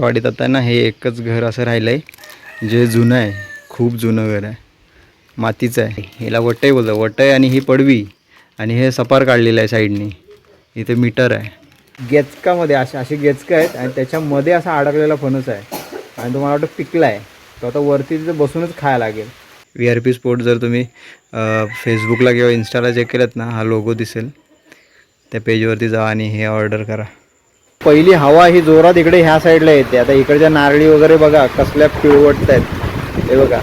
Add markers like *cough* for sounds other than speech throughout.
वाडीत आता ना हे एकच घर असं राहिलं आहे जे जुनं आहे खूप जुनं घर आहे. मातीचं आहे. हिला वटई बोलतं वटई आणि ही पडवी आणि हे सपार काढलेलं आहे साईडनी. इथे मीटर आहे. गेचकामध्ये असे असे गेचकं आहेत आणि त्याच्यामध्ये असा अडकलेला फणस आहे. आणि तुम्हाला वाटतं पिकला आहे. तो आता वरती तिथे बसूनच खायला लागेल. व्ही आर पी स्पोर्ट जर तुम्ही फेसबुकला किंवा इन्स्टाला चेक केलं ना हा लोगो दिसेल. त्या पेजवरती जा आणि हे ऑर्डर करा. पहिली हवा ही जोरात इकडे ह्या साईडला येते. आता इकडच्या नारळी वगैरे बघा कसल्या पिळवटत आहेत हे बघा.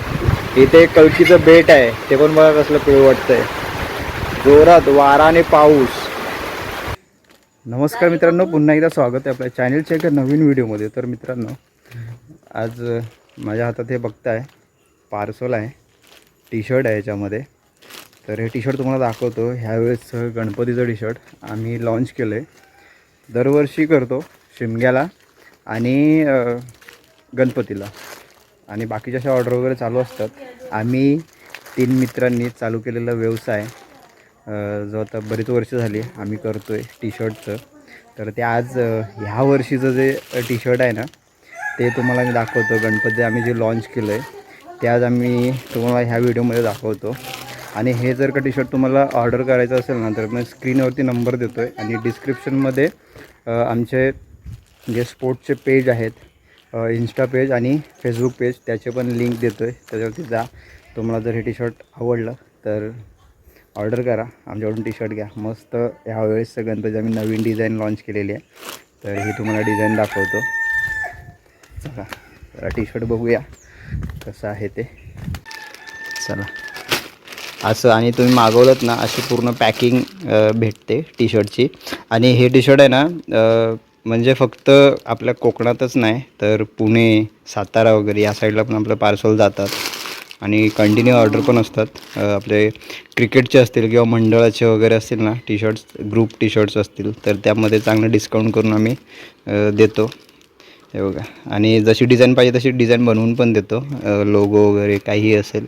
इथे एक कळकीचं बेट आहे. ते पण बघा कसलं पिळवटतंय. जोरात वारा आणि पाऊस. नमस्कार मित्रांनो. पुन्हा एकदा स्वागत आहे आपल्या चॅनलच्या एका नवीन व्हिडिओमध्ये. तर मित्रांनो आज माझ्या हातात हे बघताय पार्सल आहे. टी शर्ट आहे याच्यामध्ये. तर हे टी शर्ट तुम्हाला दाखवतो. ह्यावेळेस गणपतीचं टी शर्ट आम्ही लॉन्च केलं आहे दरवर्षी करतो शिमग्याला आणि गणपतीला. आणि बाकीच्या अशा ऑर्डर वगैरे चालू असतात. आम्ही तीन मित्रांनी चालू केलेला व्यवसाय जो आता बरीच वर्ष झाली आम्ही करतो आहे टी शर्टचं तर ते आज ह्या वर्षीचं जे टी शर्ट आहे ना ते तुम्हाला मी दाखवतो. गणपती आम्ही जे लॉन्च केलं आहे ते आज आम्ही तुम्हाला ह्या व्हिडिओमध्ये दाखवतो. आणि हे जर का टी शर्ट तुम्हाला ऑर्डर करायचं असेल ना तर मी स्क्रीनवरती नंबर देतो आहे आणि डिस्क्रिप्शनमध्ये आमचे जे स्पोर्ट्सचे पेज आहेत इन्स्टा पेज आणि फेसबुक पेज त्याचे पण लिंक देतो आहे त्याच्यावरती जा. तुम्हाला जर हे टी शर्ट आवडलं तर ऑर्डर करा. आमच्याकडून टी शर्ट घ्या. मस्त ह्यावेळेस गणपती आम्ही नवीन डिझाईन लॉन्च केलेली आहे. तर ही तुम्हाला डिझाईन दाखवतो. चला जरा टी शर्ट बघूया. कसं आहे ते. चला. असं आणि तुम्ही मागवलंत ना अशी पूर्ण पॅकिंग भेटते टी शर्टची आणि हे टी शर्ट आहे ना म्हणजे फक्त आपल्या कोकणातच नाही तर पुणे सातारा वगैरे या साईडला पण आपलं पार्सल जातात. आणि कंटिन्यू ऑर्डर पण असतात. आपले क्रिकेटचे असतील किंवा मंडळाचे वगैरे असतील ना T shirts group T shirts असतील तर त्यामध्ये चांगलं डिस्काउंट करून आम्ही देतो. हे बघा. आणि जशी डिझाईन पाहिजे तशी डिझाईन बनवून पण देतो. लोगो वगैरे काही असेल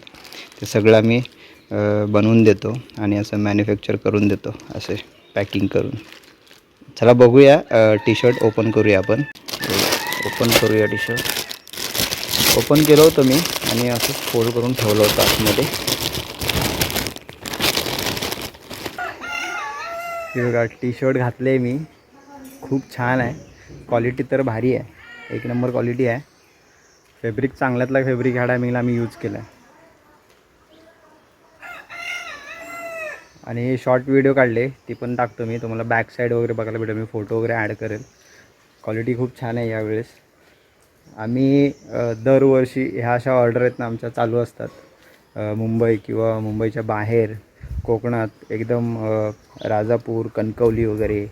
ते सगळं आम्ही बनवून देतो आणि असं मॅन्युफॅक्चर करून देतो असे पॅकिंग करून. चला बघूया टी शर्ट ओपन करूया आपण. ओपन करूया टी शर्ट ओपन केलं होतं मी आणि असं फोल्ड करून ठेवलं होतं आतमध्ये. बघा टी शर्ट घातले मी. खूप छान आहे. क्वालिटी तर भारी आहे. एक नंबर क्वालिटी आहे. फॅब्रिक चांगल्यातला फॅब्रिक ह्या टायमिंगला आम्ही यूज केला आहे आणि शॉर्ट व्हिडिओ काढले ती पण टाकतो मी. तुम्हाला बॅक साईड वगैरे बघायला भेटेल. मी फोटो वगैरे ॲड करेल. क्वालिटी खूप छान आहे यावेळेस. आम्ही दरवर्षी ह्या अशा ऑर्डर आहेत ना आमच्या चालू असतात. मुंबई किंवा मुंबईच्या बाहेर कोकणात एकदम राजापूर कणकवली वगैरे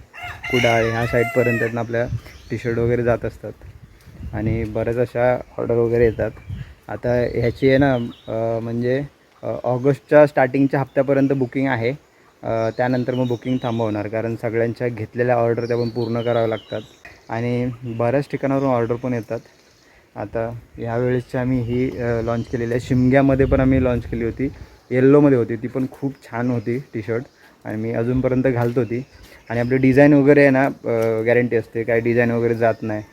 कुडाळ ह्या साईडपर्यंत आहेत ना आपल्या टी शर्ट वगैरे जात असतात. आणि बऱ्याच अशा ऑर्डर वगैरे येतात. आता ह्याची आहे ना म्हणजे ऑगस्टच्या स्टार्टिंगच्या हप्त्यापर्यंत बुकिंग आहे. त्यानंतर मग बुकिंग थांबवणार कारण सगळ्यांच्या घेतलेल्या ऑर्डर त्या पण पूर्ण कराव्या लागतात. आणि बऱ्याच ठिकाणावरून ऑर्डर पण येतात. आता यावेळेसची आम्ही ही लॉन्च केलेली आहे. शिमग्यामध्ये पण आम्ही लॉन्च केली होती. येल्लोमध्ये होती. ती पण खूप छान होती टी शर्ट आणि मी अजूनपर्यंत घालत होती. आणि आपली डिझाईन वगैरे आहे ना गॅरंटी असते. काही डिझाईन वगैरे जात नाही.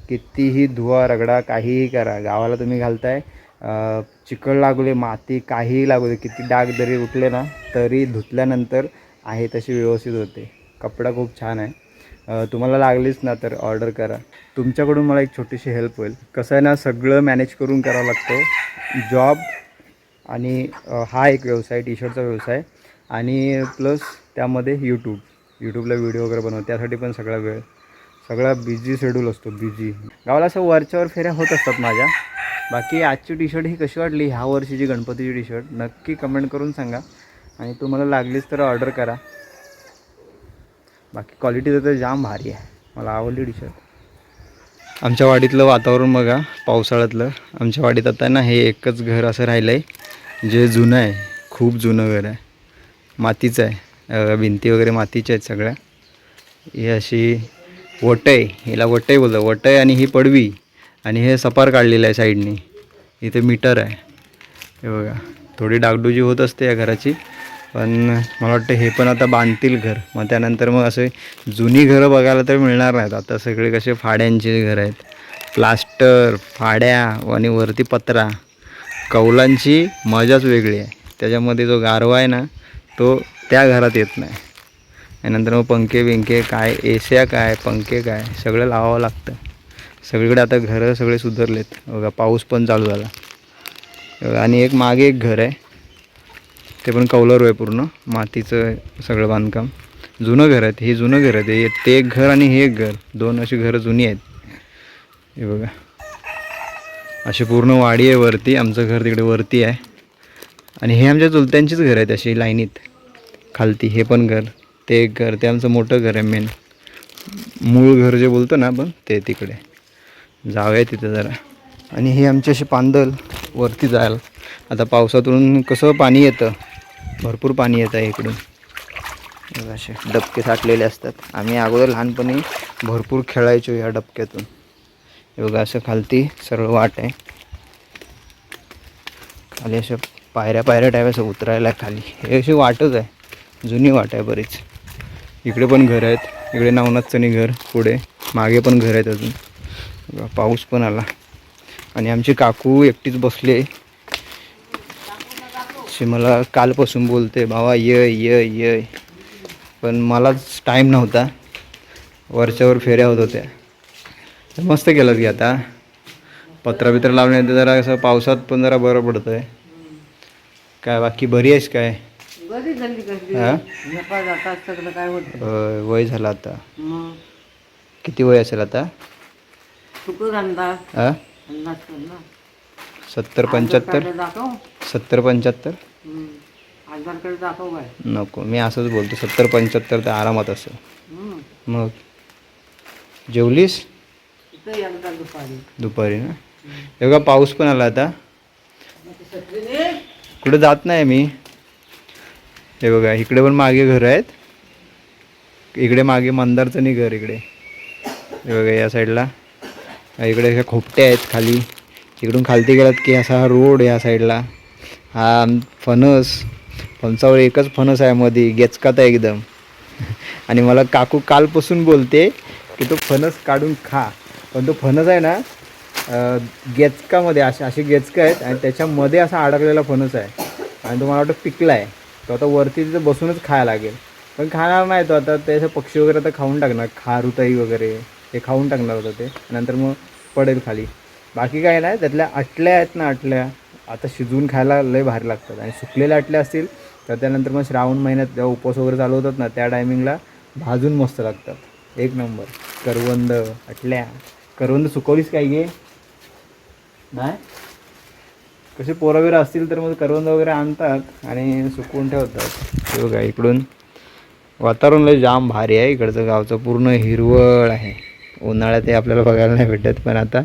कितीही धुवा रगडा काहीही करा. गावाला तुम्ही घालताय चिखल चिकट लागू दे माती काहीही लागू दे किती डाग जरी उठले ना तरी धुतल्यानंतर आहे तशी व्यवस्थित होते. कपडा खूप छान आहे. तुम्हाला लागलीच ना तर ऑर्डर करा. तुमच्याकडून मला एक छोटीशी हेल्प होईल. कसं आहे ना सगळं मॅनेज करून करावं लागतं. जॉब आणि हा एक व्यवसाय टी शर्टचा व्यवसाय आणि प्लस त्यामध्ये यूट्यूब यूट्यूबला व्हिडिओ वगैरे बनव त्यासाठी पण सगळा वेळ सगळा बिझी शेड्यूल असतो. बिझी. गावाला असं वरच्यावर फेऱ्या होत असतात माझ्या. बाकी आजची टी शर्ट ही कशी वाटली? ह्या वर्षीची गणपतीची टी शर्ट नक्की कमेंट करून सांगा. आणि तुम्हाला लागलीच तर ऑर्डर करा. बाकी क्वालिटी तर जाम भारी आहे. मला आवडली टी शर्ट आमच्या वाडीतलं वातावरण बघा पावसाळ्यातलं. आमच्या वाडीत आता ना हे एकच घर असं राहिलं आहे जे जुनं आहे. खूप जुनं घर आहे. मातीचं आहे. भिंती वगैरे मातीच्या आहेत सगळ्या. ही अशी वटई हिला वटई बोलतं वटई आणि ही पडवी. आणि हे सपार काढलेलं आहे साईडनी. इथे मीटर आहे. हे बघा थोडी डागडुजी होत असते या घराची पण मला वाटतं हे पण आता बांधतील घर. मग त्यानंतर मग असे जुनी घरं बघायला तर मिळणार नाहीत. आता सगळे कसे फाड्यांचे घर आहेत. प्लास्टर फाड्या आणि वरती पत्रा. कौलांची मजाच वेगळी आहे. त्याच्यामध्ये जो गारवा आहे ना तो त्या घरात येत नाही. नंतर मग पंखे बिंखे काय एस्या काय पंखे काय सगळं लावावं लागतं. सगळीकडे आता घरं सगळे सुधारलेत. बघा पाऊस पण चालू झाला. आणि एक मागे एक घर आहे. ते पण कौलर आहे पूर्ण. मातीचं सगळं बांधकाम. जुनं घर आहे हे जुनं घर आहे. ते ते एक घर आणि हे एक घर. दोन अशी घरं जुनी आहेत. हे बघा. अशी पूर्ण वाडी आहे वरती. आमचं घर तिकडे वरती आहे. आणि हे आमच्या चुलत्यांचीच घर आहेत अशी लाईनीत. खालती. हे पण घर. ते एक घर. ते आमचं मोठं घर आहे मेन मूळ घर जे बोलतो ना आपण ते तिकडे. जाऊया तिथं जरा. आणि हे आमचे असे पांदल वरती जायला. आता पावसातून कसं पाणी येतं? भरपूर पाणी येतं आहे इकडून. असे डबके साठलेले असतात. आम्ही अगोदर लहानपणी भरपूर खेळायचो या डबक्यातून. हे बघा असं खालती सरळ वाट आहे. खाली अशा पायऱ्या पायऱ्या टाईप असं उतरायला खाली. हे अशी वाटच आहे. जुनी वाट आहे बरीच. इकडे पण घर आहेत. इकडे नवनाथचणी घर पुढे मागे पण घर आहेत अजून. पाऊस पण आला. आणि आमची काकू एकटीच बसले. अशी मला कालपासून बोलते भावा ये ये ये. पण मलाच टाईम नव्हता. वरच्यावर फेऱ्या होत होत्या. तर मस्त केलं की आता. पत्रा बित्र लावण्यात जरा असं पावसात पण जरा बरं पडतं आहे काय बाकी बरी आहेस काय? हा? वय झालं आता. किती वय असेल आता? हा? सत्तर पंच्याहत्तर? सत्तर पंच्याहत्तर? नको मी असंच बोलतो सत्तर पंच्याहत्तर तर आरामात हम्म. मग? जेवलीस? दुपारी. ना? बघा पाऊस पण आला आता. कुठं जात नाही मी. हे बघा इकडे पण मागे घर आहेत. इकडे मागे मंदारचं नाही घर इकडे. हे बघा या साईडला. इकडे अशा खोपट्या आहेत खाली. इकडून खालती गेलात की असा हा रोड या साईडला. हा फणस फणसावर एकच फणस आहे मध्ये गेचकात आहे एकदम. आणि मला काकू कालपासून बोलते की तो फणस काढून खा. पण तो फणस आहे ना गेचकामध्ये असे असे गेचकं आहेत आणि त्याच्यामध्ये असा अडकलेला फणस आहे. आणि तो मला वाटतं पिकला आहे. तो आता वरती तिथं बसूनच खायला लागेल. पण खाणार नाही तो आता त्याचे पक्षी वगैरे आता खाऊन टाकणार खारुताई वगैरे. ते खाऊन टाकणार होतं ते. नंतर मग पडेल खाली. बाकी काय नाही त्यातल्या अटल्या आहेत ना अटल्या आता शिजवून खायला लय भारी लागतात. आणि सुकलेल्या अटल्या असतील तर त्यानंतर मग श्रावण महिन्यात जेव्हा उपवास वगैरे चालू होतात ना त्या टायमिंगला भाजून मस्त लागतात. एक नंबर. करवंद अटल्या करवंद सुकवलीस काय घे नाही? कसे पोरं असतील तर मग करवंद वगैरे आणतात आणि सुकवून ठेवतात. ते बघा इकडून वातावरण लय जाम भारी आहे. इकडचं गावचं पूर्ण हिरवळ आहे. उन्हाळ्यात हे आपल्याला बघायला नाही भेटत पण आता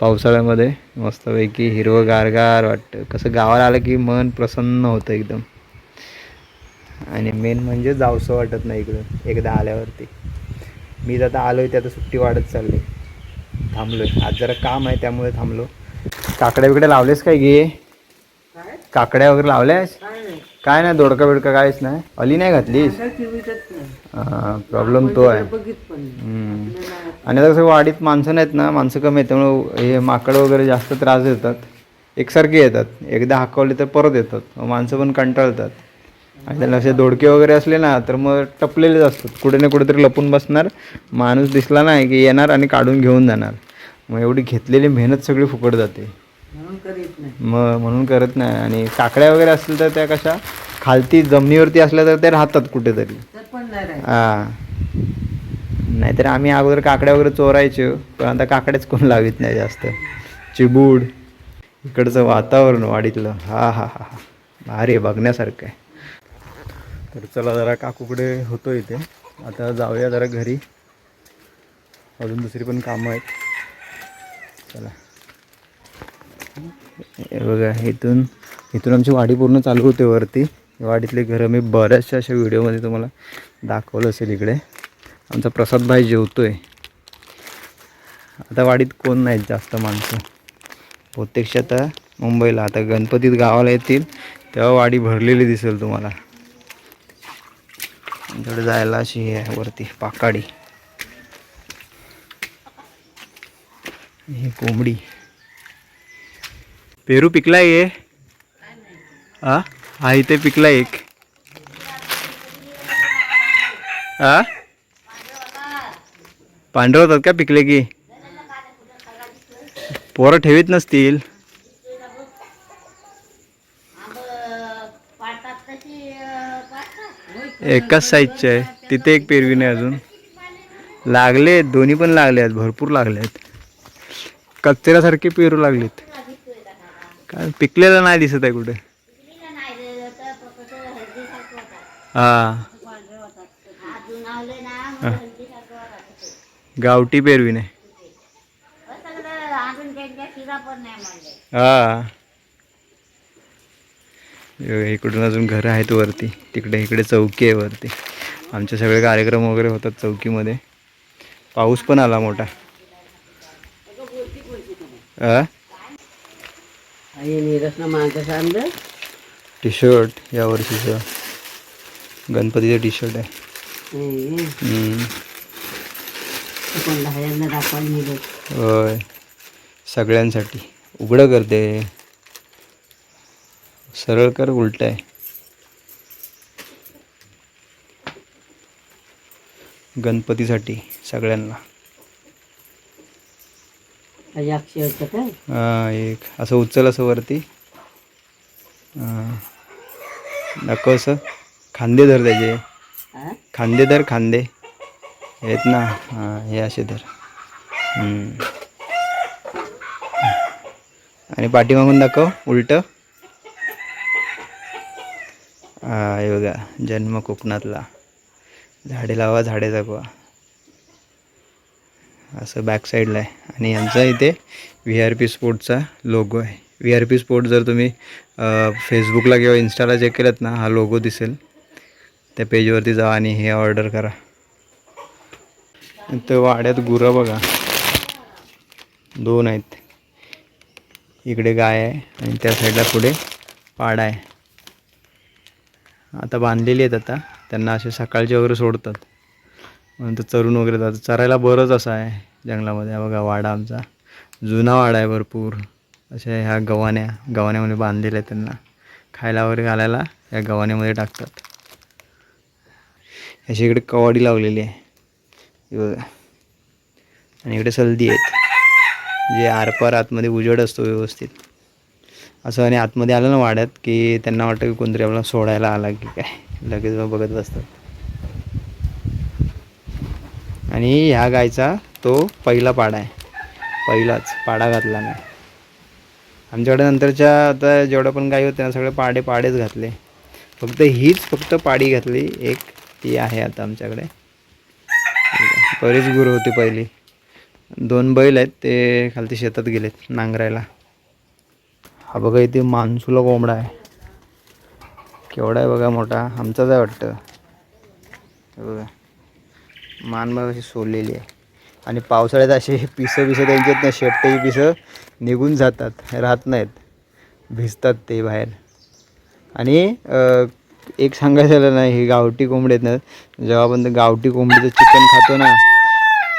पावसाळ्यामध्ये मस्तपैकी हिरवं गारगार वाटतं. कसं गावाला आलं की मन प्रसन्न होतं एकदम. आणि मेन म्हणजे जावसं वाटत नाही इकडं एकदा आल्यावरती. मी तर आता आलो आहे ते आता सुट्टी वाढत चालली. थांबलो आहे आज जरा काम आहे त्यामुळे थांबलो. काकड्या बिकड्या लावलेस काय गे? काय? काकड्या वगैरे लावल्यास? काय नाही दोडका बिडका काहीच नाही. अली नाही घातलीस? प्रॉब्लेम तो आहे. आणि आता कसं वाडीत माणसं नाहीत ना माणसं कमी आहेत त्यामुळे हे माकडं वगैरे जास्त त्रास देतात. एकसारखे येतात. एकदा हाकवले तर परत येतात. माणसं पण कंटाळतात. आणि त्याला असे दोडके वगैरे असले ना तर मग टपलेलेच असतात. कुठे ना कुठेतरी लपून बसणार. माणूस दिसला नाही की येणार आणि काढून घेऊन जाणार. मग एवढी घेतलेली मेहनत सगळी फुकट जाते. म्हणून करीत नाही. मग म्हणून करत नाही. आणि काकड्या वगैरे असतील तर त्या कशा? खालती जमिनीवरती असल्या तर ते राहतात कुठेतरी. तर पण नाही राहील. हा. नाहीतर आम्ही अगोदर काकड्या वगैरे चोरायचो पण आता काकड्याच कोण लावित नाही जास्त. चिबूड. इकडचं वातावरण वाडीतलं. हा हा हा हा. भारी आहे बघण्यासारखं आहे. तर चला जरा काकूकडे होतो इथे. आता जाऊया जरा घरी. अजून दुसरी पण कामं आहेत. चला. हे बघा इथून इथून आमची वाडी पूर्ण चालू होते वरती. वाडीतले घरं मी बऱ्याचशा अशा व्हिडिओमध्ये तुम्हाला दाखवलं असेल इकडे. आमचा प्रसाद भाई आहे आता वाडीत कोण नाहीत जास्त माणसं? प्रत्यक्ष आता मुंबईला आता गणपतीत गावाला येतील तेव्हा वाडी भरलेली दिसेल तुम्हाला. आमच्याकडे जायला अशी हे आहे वरती पाकाडी. ही कोंबडी. पेरू पिकलाय ये हा हा इथे पिकला एक. हा पांढरे होतात का पिकले की? पोरं ठेवीत नसतील. एकाच साईजचे आहे. तिथे एक पेरवी नाही अजून. लागले दोन्ही पण लागले आहेत भरपूर लागले आहेत कचऱ्यासारखे पेरू लागलेत. काय पिकलेलं नाही दिसत आहे कुठे? हा. गावठी पेरवी नाही हा. इकडून अजून घरं आहेत वरती. तिकडे इकडे चौकी आहे वरती. आमचे सगळे कार्यक्रम वगैरे होतात चौकीमध्ये. पाऊस पण आला मोठा. माझं टी शर्ट या वर्षीचं. गणपतीचं टी शर्ट आहे? दाखवायला होय. सगळ्यांसाठी. उघडं करते सरळ कर उलट आहे. गणपतीसाठी सगळ्यांना आई अक्षय होतं काय हा एक असं उचल असं वरती. दाखव असं. खांदे धर त्याचे. खांदे धर खांदे. आहेत ना. हां हे असे धर. आणि पाठीमागून दाखव उलट. हे बघा जन्म कोकणातला. झाडे लावा झाडे जगवा. असं बॅक साईडला आहे. आणि यांचा इथे व्ही आर पी स्पोर्टचा लोगो आहे. व्ही आर पी स्पोर्ट जर तुम्ही फेसबुकला किंवा इन्स्टाला चेक केलात ना हा लोगो दिसेल. त्या पेजवरती जा आणि हे ऑर्डर करा. तर वाड्यात गुरं बघा. दोन आहेत. इकडे गाय आहे आणि त्या साईडला पुढे पाडा आहे. आता बांधलेली आहेत आता. त्यांना असे सकाळचे वगैरे सोडतात. म्हणून चरून वगैरे जातं चरायला बरंच असं आहे जंगलामध्ये. बघा वाडा आमचा. जुना वाडा आहे भरपूर. अशा ह्या गव्हाण्या गव्हाण्यामध्ये बांधलेल्या आहेत त्यांना. खायला वगैरे घालायला या गव्हाण्यामध्ये टाकतात. अशी इकडे कवाडी लावलेली आहे. बघा. आणि इकडे सलदी आहेत. जे आरपार आतमध्ये उजड असतो व्यवस्थित. असं आणि आतमध्ये आलं ना वाड्यात की त्यांना वाटतं की कोणतरी आपल्याला सोडायला आला की काय. लगेच बघत बसतात. आणि ह्या गायचा तो पहिला पाडा आहे. पहिलाच पाडा घातला नाही आमच्याकडे नंतरच्या आता जेवढ्या पण गायी होत्या ना सगळे पाडे पाडेच घातले. फक्त हीच फक्त पाडी घातली एक ती आहे आता आमच्याकडे. बरीच गुरु होती पहिली. दोन बैल आहेत ते खालती शेतात गेलेत नांगरायला. हा बघा इथे मान्सूला कोंबडा आहे. केवढा आहे बघा मोठा आमचाच आहे वाटतं. बघा. मान अशी सोडलेली आहे. आणि पावसाळ्यात असे पिसं पिसं त्यांच्यात ना शेपटेही पिसं निघून जातात राहत नाहीत. भिजतात ते बाहेर. आणि एक सांगायचं झालं ना ही गावठी कोंबडी आहेत ना जेव्हा आपण गावठी कोंबडीचं चिकन खातो ना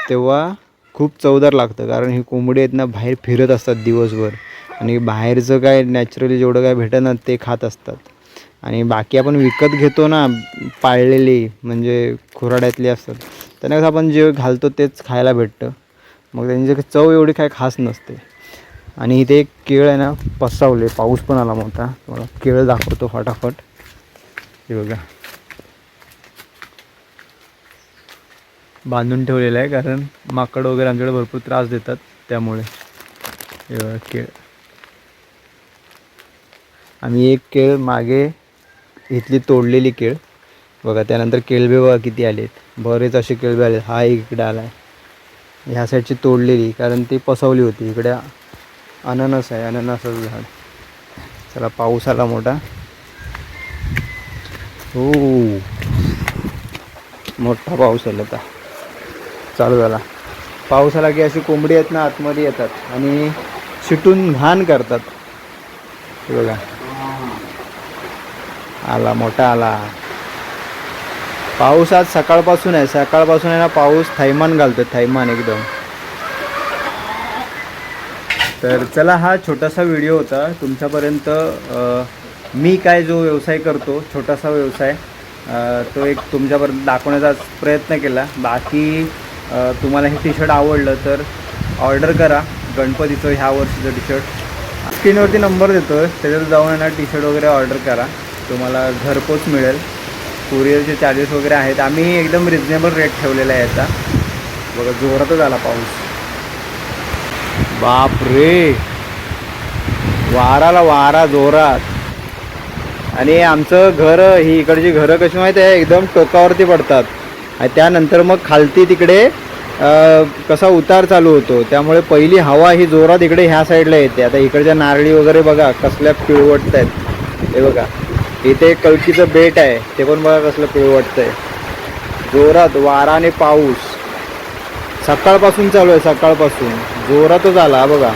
तेव्हा खूप चवदार लागतं. कारण ही कोंबडी आहेत ना बाहेर फिरत असतात दिवसभर. आणि बाहेरचं काय नॅचरली जेवढं काय भेटत ना ते खात असतात. आणि बाकी आपण विकत घेतो ना पाळलेली म्हणजे खुराड्यातली असतात. त्यांना कसं आपण जे घालतो तेच खायला भेटतं. मग त्यांची चव एवढी काय खास नसते. आणि इथे एक केळ आहे ना पसावले पाऊस पण आला मोठा. तुम्हाला केळ दाखवतो फटाफट. हे बघा. बांधून ठेवलेलं आहे कारण माकड वगैरे आमच्याकडे भरपूर त्रास देतात त्यामुळे. हे बघा केळ. आम्ही एक केळ मागे इथली तोडलेली केळ. बघा त्यानंतर केळबे बघा किती आलेत. बरेच असे केळबे आले हा एक इकडे आला आहे ह्या साईडची तोडलेली कारण ती पसवली होती. इकडे अननस आहे अननसाचं झाड. चला पाऊस आला मोठा. हो मोठा पाऊस आला आता. चालू झाला. पाऊस आला की अशी कोंबडी आहेत ना आतमध्ये येतात आणि शिटून घाण करतात. बघा. आला मोठा आला. पाऊस आज सकाळपासून आहे. सकाळपासून आहे ना पाऊस थैमान घालतो थैमान एकदम. तर चला हा छोटासा व्हिडिओ होता. तुमच्यापर्यंत मी काय जो व्यवसाय करतो छोटासा व्यवसाय तो एक तुमच्यापर्यंत दाखवण्याचा प्रयत्न केला. बाकी तुम्हाला हे टी शर्ट आवडलं तर ऑर्डर करा. गणपतीचं ह्या वर्षीचं टी शर्ट स्क्रीनवरती नंबर देतो आहे त्याच्यात जाऊन आहे ना टी शर्ट वगैरे ऑर्डर करा. तुम्हाला घरपोच मिळेल. कुरिअरचे चार्जेस वगैरे आहेत. आम्ही एकदम रिजनेबल रेट ठेवलेला आहे याचा. बघा जोरातच आला पाऊस. बाप रे वाराला वारा जोरात. आणि आमचं घर ही इकडची घरं कशी माहिती आहे? एकदम टोकावरती पडतात. आणि त्यानंतर मग खालती तिकडे कसा उतार चालू होतो. त्यामुळे पहिली हवा ही जोरात इकडे ह्या साईडला येते. आता इकडच्या नारळी वगैरे बघा कसल्या पिळवटत आहेत हे बघा. इथे एक कलकीचं बेट आहे ते पण बघा कसलं पिळ आहे जोरात वारा आणि पाऊस. सकाळपासून चालू आहे सकाळपासून. जोरातच आला बघा.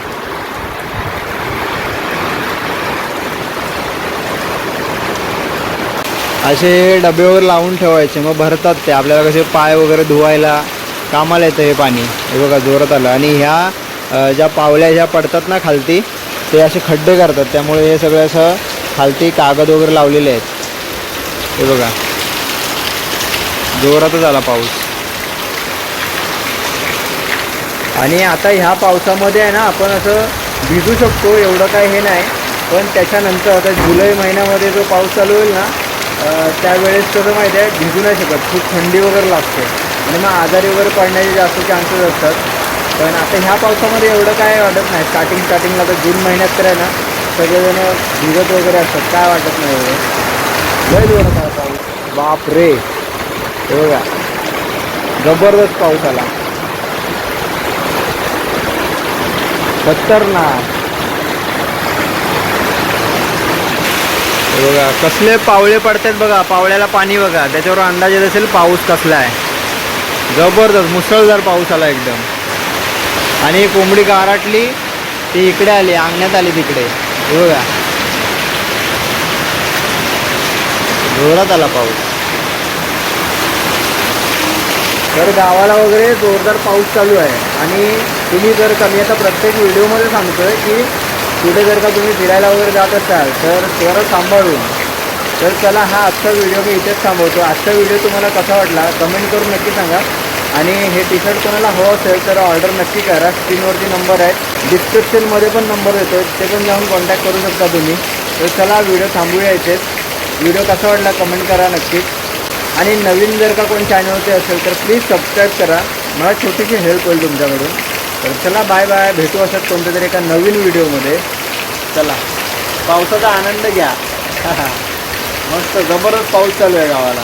असे डबे वगैरे लावून ठेवायचे मग भरतात ते. आपल्याला कसे पाय वगैरे धुवायला कामाला येतं हे पाणी. हे बघा जोरात आलं. आणि ह्या ज्या पावल्या ज्या पडतात ना खालती ते असे खड्डे करतात. त्यामुळे हे सगळं असं खालती कागद वगैरे लावलेले आहेत. हे बघा. जोरातच आला पाऊस. आणि आता ह्या पावसामध्ये आहे ना आपण असं भिजू शकतो एवढं काय हे नाही. पण त्याच्यानंतर आता जुलै महिन्यामध्ये जो पाऊस चालू होईल ना त्यावेळेस कसं माहिती आहे भिजू नाही शकत. खूप थंडी वगैरे लागते. आणि मग आजारी वगैरे पडण्याचे जास्त चान्सेस असतात. पण आता ह्या पावसामध्ये एवढं काय वाटत नाही. स्टार्टिंग स्टार्टिंगला आता जून महिन्यात तर आहे ना सगळेजण भिजत वगैरे असतात. काय वाटत नाही लय दिवस आला पाऊस. बाप रे बघा. जबरदस्त पाऊस आला. खतरनाक. बघा कसले पावळे पडतात बघा. पावळ्याला पाणी बघा. त्याच्यावर अंदाज येत असेल पाऊस कसला आहे. जबरदस्त मुसळधार पाऊस आला एकदम. आणि कोंबडी गाराटली ती इकडे आली अंगण्यात आली तिकडे. बघा जोरात आला पाऊस. तर गावाला वगैरे जोरदार पाऊस चालू आहे. आणि तुम्ही जर कमी आता प्रत्येक व्हिडिओमध्ये सांगतोय की कुठे जर का तुम्ही फिरायला वगैरे जात असाल तर थोडं सांभाळून. तर चला हा आजचा व्हिडिओ मी इथेच थांबवतो. आजचा व्हिडिओ तुम्हाला कसा वाटला कमेंट करून नक्की सांगा. आणि हे टी शर्ट कोणाला हवं असेल तर ऑर्डर नक्की करा. स्क्रीनवरती नंबर आहे डिस्क्रिप्शनमध्ये पण नंबर देतो ते पण जाऊन कॉन्टॅक्ट करू शकता तुम्ही. तर चला व्हिडिओ थांबूया इथेच व्हिडिओ कसा वाटला कमेंट करा नक्कीच आणि नवीन जर का कोण चॅनलवरती असेल तर प्लीज सबस्क्राईब करा. मला छोटीशी हेल्प होईल तुमच्याकडून. तर चला बाय बाय भेटू असत कोणत्या तरी एका नवीन व्हिडिओमध्ये. चला पावसाचा आनंद घ्या. *laughs* मस्त जबरदस्त पाऊस चालू आहे गावाला.